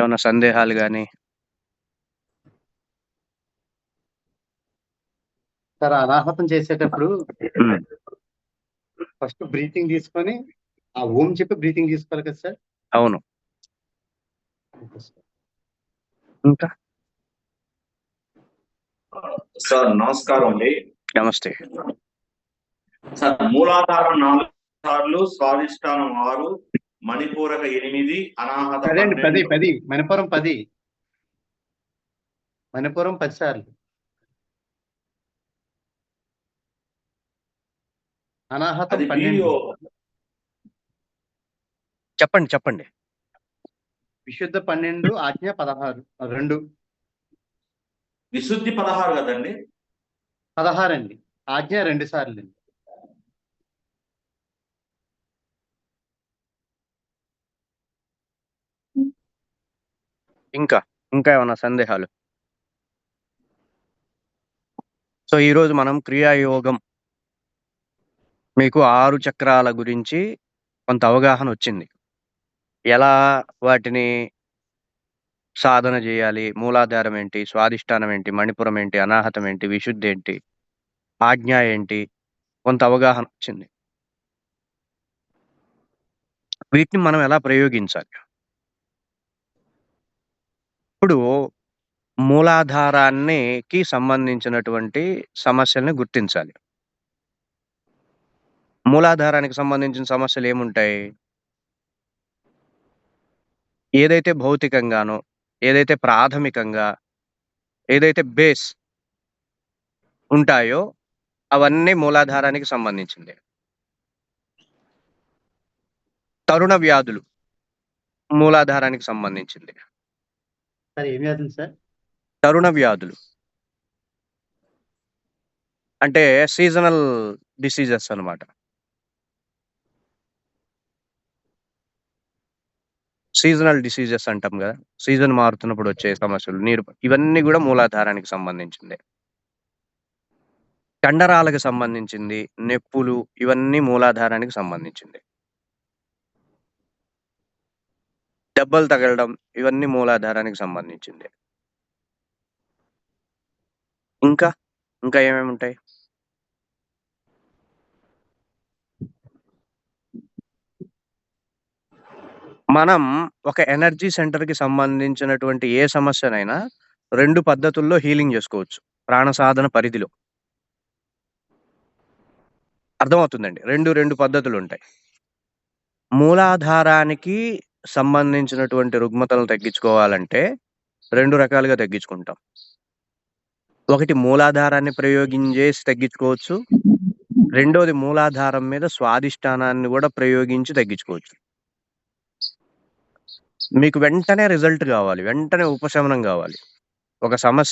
ఏమన్నా సందేహాలు గాని? సార్ అనాహతం చేసేటప్పుడు. ఫస్ట్ బ్రీతింగ్ తీసుకొని, ఆ ఓం చెప్పి బ్రీతింగ్ తీసుకోవాలి కదా సార్? అవును. Okay sir. ఇంకా? సార్ నమస్కారం అండి. నమస్తే. సార్ మూలాధారం 4 సార్లు, స్వాధిష్టానం 6, మణిపూరక 8, అనాహత అదే అండి 10, 12. 10 మణిపురం 10. మణిపురం 10 సార్లు. అనాహతం అది 12. వీడియో చెప్పండి. చెప్పండి. విశుద్ధ 12, ఆజ్ఞ 16 2. విశుద్ధి 16 కదండీ! 16 అండి. ఆజ్ఞ 2 సార్లండి. ఇంకా? ఇంకా ఏమన్నా సందేహాలు? సో, ఈరోజు మనం క్రియాయోగం మీకు ఆరు చక్రాల గురించి కొంత అవగాహన వచ్చింది ఎలా వాటిని సాధన చేయాలి మూలాధారం ఏంటి? స్వాధిష్టానం ఏంటి? మణిపురం ఏంటి? అనాహతం ఏంటి? విశుద్ధేంటి? ఆజ్ఞ ఏంటి? కొంత అవగాహన వచ్చింది వీటిని మనం ఎలా ప్రయోగించాలి? ఇప్పుడు మూలాధారానికి సంబంధించినటువంటి సమస్యల్ని గుర్తించాలి. మూలాధారానికి సంబంధించిన సమస్యలేముంటాయి? ఏదైతే భౌతికంగానో, ఏదైతే ప్రాథమికంగా, ఏదైతే బేస్ ఉంటాయో అవన్నీ మూలాధారానికి సంబంధించిందే. తరుణ వ్యాధులు మూలాధారానికి సంబంధించింది. సార్ ఏం వ్యాధులు సార్? తరుణ వ్యాధులు. అంటే సీజనల్ డిసీజెస్ అన్నమాట. సీజనల్ డిసీజెస్ అంటాం కదా సీజన్ మారుతున్నప్పుడు వచ్చే సమస్యలు. నీరు ఇవన్నీ కూడా మూలాధారానికి సంబంధించిందే. కండరాలకు సంబంధించింది, నొప్పులు ఇవన్నీ మూలాధారానికి సంబంధించింది దెబ్బలు తగలడం ఇవన్నీ మూలాధారానికి సంబంధించిందే. ఇంకా? ఇంకా ఏమేమి ఉంటాయి మనం ఒక ఎనర్జీ సెంటర్‌కి సంబంధించినటువంటి ఏ సమస్యనైనా రెండు పద్ధతుల్లో హీలింగ్ చేసుకోవచ్చు ప్రాణ సాధన పరిధిలో. అర్థమవుతుందండి. 2, 2 పద్ధతులుంటాయి. మూలాధారానికి సంబంధించినటువంటి రుగ్మతలను తగ్గించుకోవాలంటే రెండు రకాలుగా తగ్గించుకుంటాం. ఒకటి మూలాధారాన్ని ప్రయోగించేసి తగ్గించుకోవచ్చు. రెండోది మూలాధారం మీద స్వాధిష్టానాన్ని కూడా ప్రయోగించి తగ్గించుకోవచ్చు. మీకు వెంటనే రిజల్ట్ కావాలి వెంటనే ఉపశమనం కావాలి ఒక సమస్య